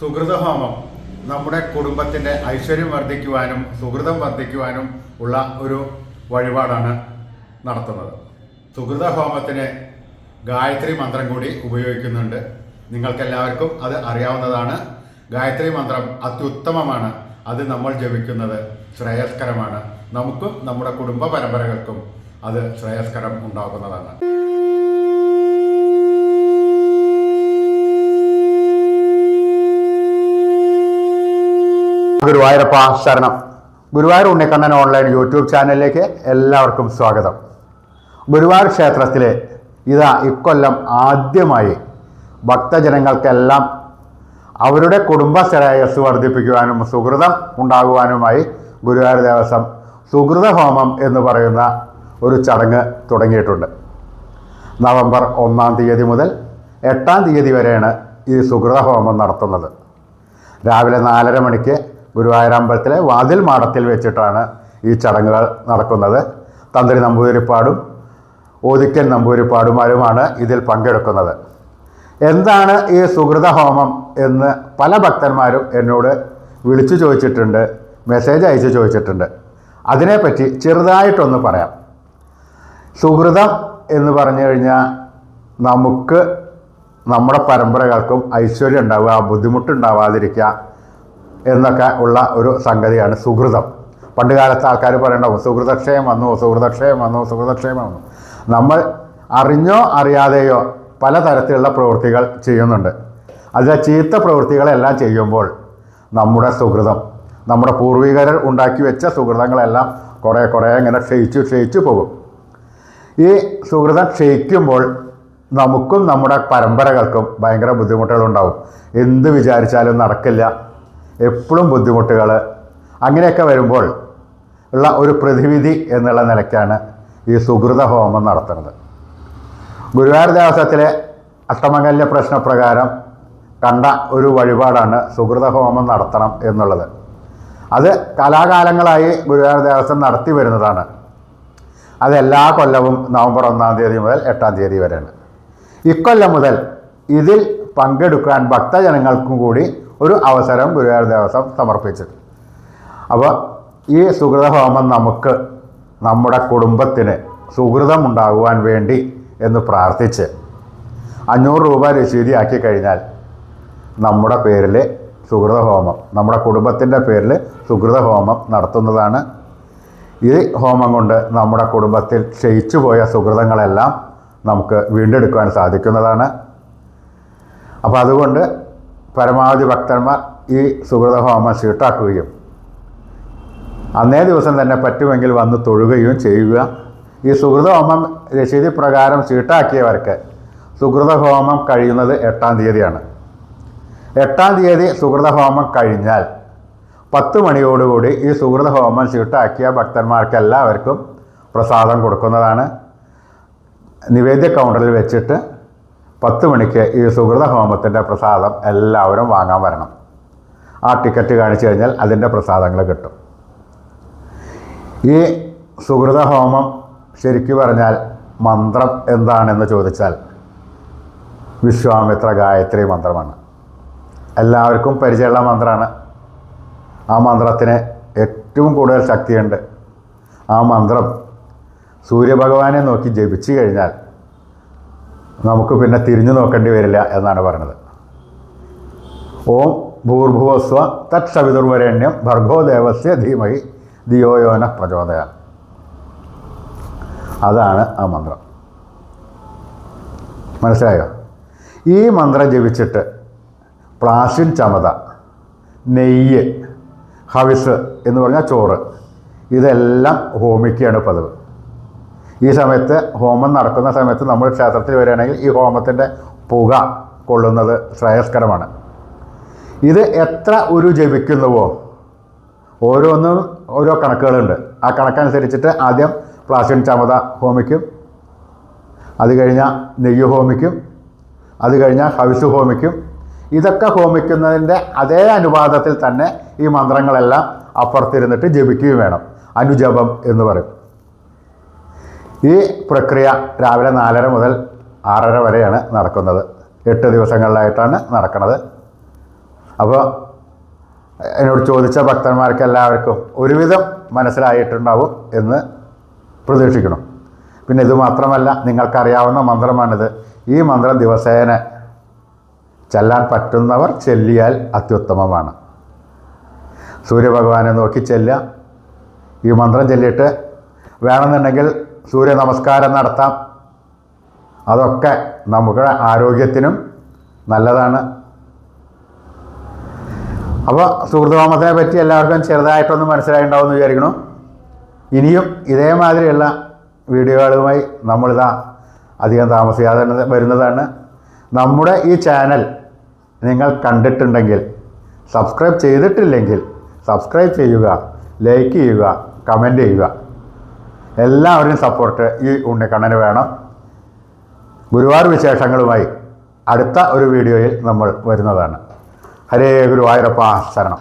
സുഹൃതഹോമം നമ്മുടെ കുടുംബത്തിന്റെ ഐശ്വര്യം വർദ്ധിക്കുവാനും സുഹൃതം വർദ്ധിക്കുവാനും ഉള്ള ഒരു വഴിപാടാണ് നടത്തുന്നത്. സുഹൃതഹോമത്തിന് ഗായത്രി മന്ത്രം കൂടി ഉപയോഗിക്കുന്നുണ്ട്. നിങ്ങൾക്കെല്ലാവർക്കും അത് അറിയാവുന്നതാണ്. ഗായത്രി മന്ത്രം അത്യുത്തമമാണ്. അത് നമ്മൾ ജപിക്കുന്നത് ശ്രേയസ്കരമാണ്. നമുക്കും നമ്മുടെ കുടുംബ പരമ്പരകൾക്കും അത് ശ്രേയസ്കരം ഉണ്ടാക്കുന്നതാണ് ഗുരുവായൂരപ്പ ശരണം. ഗുരുവായൂർ ഉണ്ണിക്കണ്ണൻ ഓൺലൈൻ യൂട്യൂബ് ചാനലിലേക്ക് എല്ലാവർക്കും സ്വാഗതം. ഗുരുവായൂർ ക്ഷേത്രത്തിലെ ഇതാ ഇക്കൊല്ലം ആദ്യമായി ഭക്തജനങ്ങൾക്കെല്ലാം അവരുടെ കുടുംബ ശ്രേയസ് വർദ്ധിപ്പിക്കുവാനും സുഹൃതം ഉണ്ടാകുവാനുമായി ഗുരുവായൂർ ദേവസ്വം സുഹൃത ഹോമം എന്ന് പറയുന്ന ഒരു ചടങ്ങ് തുടങ്ങിയിട്ടുണ്ട്. നവംബർ ഒന്നാം തീയതി മുതൽ എട്ടാം തീയതി വരെയാണ് ഈ സുഹൃത ഹോമം നടത്തുന്നത്. രാവിലെ നാലര മണിക്ക് ഗുരുവായൂർ അമ്പലത്തിലെ വാതിൽ മാടത്തിൽ വെച്ചിട്ടാണ് ഈ ചടങ്ങുകൾ നടക്കുന്നത്. തന്ത്രി നമ്പൂതിരിപ്പാടും ഓദിക്കൻ നമ്പൂതിരിപ്പാടുമാരുമാണ് ഇതിൽ പങ്കെടുക്കുന്നത്. എന്താണ് ഈ സുഹൃത ഹോമം എന്ന് പല ഭക്തന്മാരും എന്നോട് വിളിച്ചു ചോദിച്ചിട്ടുണ്ട് മെസ്സേജ് അയച്ചു ചോദിച്ചിട്ടുണ്ട്. അതിനെപ്പറ്റി ചെറുതായിട്ടൊന്ന് പറയാം. സുഹൃതം എന്ന് പറഞ്ഞു കഴിഞ്ഞാൽ നമുക്ക് നമ്മുടെ പരമ്പരകൾക്കും ഐശ്വര്യം ഉണ്ടാവുക ബുദ്ധിമുട്ടുണ്ടാവാതിരിക്കുക എന്നൊക്കെ ഉള്ള ഒരു സംഗതിയാണ് സുഹൃതം. പണ്ട് കാലത്ത് ആൾക്കാർ പറയണ്ടാവും സുഹൃതക്ഷയം വന്നു സുഹൃതക്ഷയം വന്നു സുഹൃതക്ഷയം വന്നു. നമ്മൾ അറിഞ്ഞോ അറിയാതെയോ പലതരത്തിലുള്ള പ്രവൃത്തികൾ ചെയ്യുന്നുണ്ട്. അതിലെ ചീത്ത പ്രവൃത്തികളെല്ലാം ചെയ്യുമ്പോൾ നമ്മുടെ സുഹൃതം നമ്മുടെ പൂർവികർ ഉണ്ടാക്കി വെച്ച സുഹൃതങ്ങളെല്ലാം കുറേ കുറേ ഇങ്ങനെ ക്ഷയിച്ചു ക്ഷയിച്ചു പോകും. ഈ സുഹൃതം ക്ഷയിക്കുമ്പോൾ നമുക്കും നമ്മുടെ പരമ്പരകൾക്കും ഭയങ്കര ബുദ്ധിമുട്ടുകളുണ്ടാവും. എന്ത് വിചാരിച്ചാലും നടക്കില്ല. എപ്പോഴും ബുദ്ധിമുട്ടുകൾ അങ്ങനെയൊക്കെ വരുമ്പോൾ ഉള്ള ഒരു പ്രതിവിധി എന്നുള്ള നിലയ്ക്കാണ് ഈ സുഹൃത ഹോമം നടത്തുന്നത്. ഗുരുവായൂർ ദേവസ്വത്തിലെ അഷ്ടമംഗല്യ പ്രശ്നപ്രകാരം കണ്ട ഒരു വഴിപാടാണ് സുഹൃത ഹോമം നടത്തണം എന്നുള്ളത്. അത് കലാകാലങ്ങളായി ഗുരുവായൂർ ദേവസ്വം നടത്തി വരുന്നതാണ്. അതെല്ലാ കൊല്ലവും നവംബർ ഒന്നാം തീയതി മുതൽ എട്ടാം തീയതി വരെയാണ്. ഇക്കൊല്ലം മുതൽ ഇതിൽ പങ്കെടുക്കാൻ ഭക്തജനങ്ങൾക്കും കൂടി ഒരു അവസരം ഗുരുവായൂർ ദേവസ്വം സമർപ്പിച്ചത് അപ്പോൾ ഈ സുഹൃതഹോമം നമുക്ക് നമ്മുടെ കുടുംബത്തിന് സുഹൃതമുണ്ടാകുവാൻ വേണ്ടി എന്ന് പ്രാർത്ഥിച്ച് അഞ്ഞൂറ് രൂപ രസീതിയാക്കി കഴിഞ്ഞാൽ നമ്മുടെ പേരിൽ സുഹൃതഹോമം നമ്മുടെ കുടുംബത്തിന്റെ പേരിൽ സുഹൃതഹോമം നടത്തുന്നതാണ്. ഈ ഹോമം കൊണ്ട് നമ്മുടെ കുടുംബത്തിൽ ക്ഷയിച്ചു പോയ സുഹൃതങ്ങളെല്ലാം നമുക്ക് വീണ്ടെടുക്കുവാൻ സാധിക്കുന്നതാണ്. അപ്പോൾ അതുകൊണ്ട് പരമാവധി ഭക്തന്മാർ ഈ സുഹൃത ഹോമം അന്നേ ദിവസം തന്നെ പറ്റുമെങ്കിൽ വന്ന് തൊഴുകയും ചെയ്യുക. ഈ സുഹൃത ഹോമം പ്രകാരം ചീട്ടാക്കിയവർക്ക് സുഹൃത ഹോമം കഴിയുന്നത് എട്ടാം തീയതിയാണ്. എട്ടാം തീയതി സുഹൃത ഹോമം കഴിഞ്ഞാൽ പത്ത് മണിയോടുകൂടി ഈ സുഹൃത ഹോമം ഭക്തന്മാർക്കെല്ലാവർക്കും പ്രസാദം കൊടുക്കുന്നതാണ്. നിവേദ്യ കൗണ്ടറിൽ വെച്ചിട്ട് പത്ത് മണിക്ക് ഈ സുഹൃത ഹോമത്തിന്റെ പ്രസാദം എല്ലാവരും വാങ്ങാൻ വരണം. ആ ടിക്കറ്റ് കാണിച്ചു കഴിഞ്ഞാൽ അതിന്റെ പ്രസാദങ്ങൾ കിട്ടും. ഈ സുഹൃത ഹോമം ശരിക്കു പറഞ്ഞാൽ മന്ത്രം എന്താണെന്ന് ചോദിച്ചാൽ വിശ്വാമിത്ര ഗായത്രി മന്ത്രമാണ്. എല്ലാവർക്കും പരിചയമുള്ള മന്ത്രമാണ് ആ മന്ത്രത്തിന് ഏറ്റവും കൂടുതൽ ശക്തിയുണ്ട്. ആ മന്ത്രം സൂര്യഭഗവാനെ നോക്കി ജപിച്ചു കഴിഞ്ഞാൽ നമുക്ക് പിന്നെ തിരിഞ്ഞു നോക്കേണ്ടി വരില്ല എന്നാണ് പറയുന്നത്. ഓം ഭൂർഭുവസ്വ തത്സവിതുർവരണ്യം ഭർഗോ ദേവസ്യ ധീമഹി ദിയോയോന പ്രചോദയ. അതാണ് ആ മന്ത്രം. മനസ്സിലായോ? ഈ മന്ത്രം ജപിച്ചിട്ട് പ്ലാസ്റ്റിൻ ചമത നെയ്യ് ഹവിസ് എന്ന് പറഞ്ഞാൽ ചോറ് ഇതെല്ലാം ഹോമിക്കുകയാണ് പതിവ്. ഈ സമയത്ത് ഹോമം നടക്കുന്ന സമയത്ത് നമ്മൾ ക്ഷേത്രത്തിൽ വരികയാണെങ്കിൽ ഈ ഹോമത്തിന്റെ പുക കൊള്ളുന്നത് ശ്രേയസ്കരമാണ്. ഇത് എത്ര ഒരു ജപിക്കുന്നുവോ? ഓരോന്നും ഓരോ കണക്കുകളുണ്ട്. ആ കണക്കനുസരിച്ചിട്ട് ആദ്യം പ്ലാസ്റ്റിൻ ചമത ഹോമിക്കും അത് കഴിഞ്ഞാൽ നെയ്യ് ഹോമിക്കും അത് കഴിഞ്ഞാൽ ഹവിസ് ഹോമിക്കും. ഇതൊക്കെ ഹോമിക്കുന്നതിന്റെ അതേ അനുപാതത്തിൽ തന്നെ ഈ മന്ത്രങ്ങളെല്ലാം അപ്പുറത്തിരുന്നിട്ട് ജപിക്കുകയും വേണം. അനുജപം എന്ന് പറയും. ഈ പ്രക്രിയ രാവിലെ നാലര മുതൽ ആറര വരെയാണ് നടക്കുന്നത്. എട്ട് ദിവസങ്ങളിലായിട്ടാണ് നടക്കുന്നത് അപ്പോൾ എന്നോട് ചോദിച്ച ഭക്തന്മാർക്ക് എല്ലാവർക്കും ഒരുവിധം മനസ്സിലായിട്ടുണ്ടാവും എന്ന് പ്രതീക്ഷിക്കണം പിന്നെ ഇത് മാത്രമല്ല നിങ്ങൾക്കറിയാവുന്ന മന്ത്രമാണിത്. ഈ മന്ത്രം ദിവസേന ചെല്ലാൻ പറ്റുന്നവർ ചെല്ലിയാൽ അത്യുത്തമമാണ്. സൂര്യഭഗവാനെ നോക്കി ചെല്ലുക. ഈ മന്ത്രം ചൊല്ലിയിട്ട് വേണമെന്നുണ്ടെങ്കിൽ സൂര്യ നമസ്കാരം നടത്താം. അതൊക്കെ നമ്മുടെ ആരോഗ്യത്തിനും നല്ലതാണ്. അപ്പോൾ സുഹൃത്തുമാമത്തിനെ പറ്റി എല്ലാവർക്കും ചെറുതായിട്ടൊന്ന് മനസ്സിലായിട്ടുണ്ടാവും എന്ന് വിചാരിക്കണം ഇനിയും ഇതേമാതിരിയുള്ള വീഡിയോകളുമായി നമ്മളിതാ അധികം താമസിയാതെ തന്നെ വരുന്നതാണ്. നമ്മുടെ ഈ ചാനൽ നിങ്ങൾ കണ്ടിട്ടുണ്ടെങ്കിൽ സബ്സ്ക്രൈബ് ചെയ്തിട്ടില്ലെങ്കിൽ സബ്സ്ക്രൈബ് ചെയ്യുക ലൈക്ക് ചെയ്യുക കമന്റ് ചെയ്യുക. എല്ലാവരുടെയും സപ്പോർട്ട് ഈ ഉണ്ണിക്കണ്ണന് വേണം. ഗുരുവായൂർ വിശേഷങ്ങളുമായി അടുത്ത ഒരു വീഡിയോയിൽ നമ്മൾ വരുന്നതാണ്. ഹരേ ഗുരുവായൂരപ്പ ശരണം.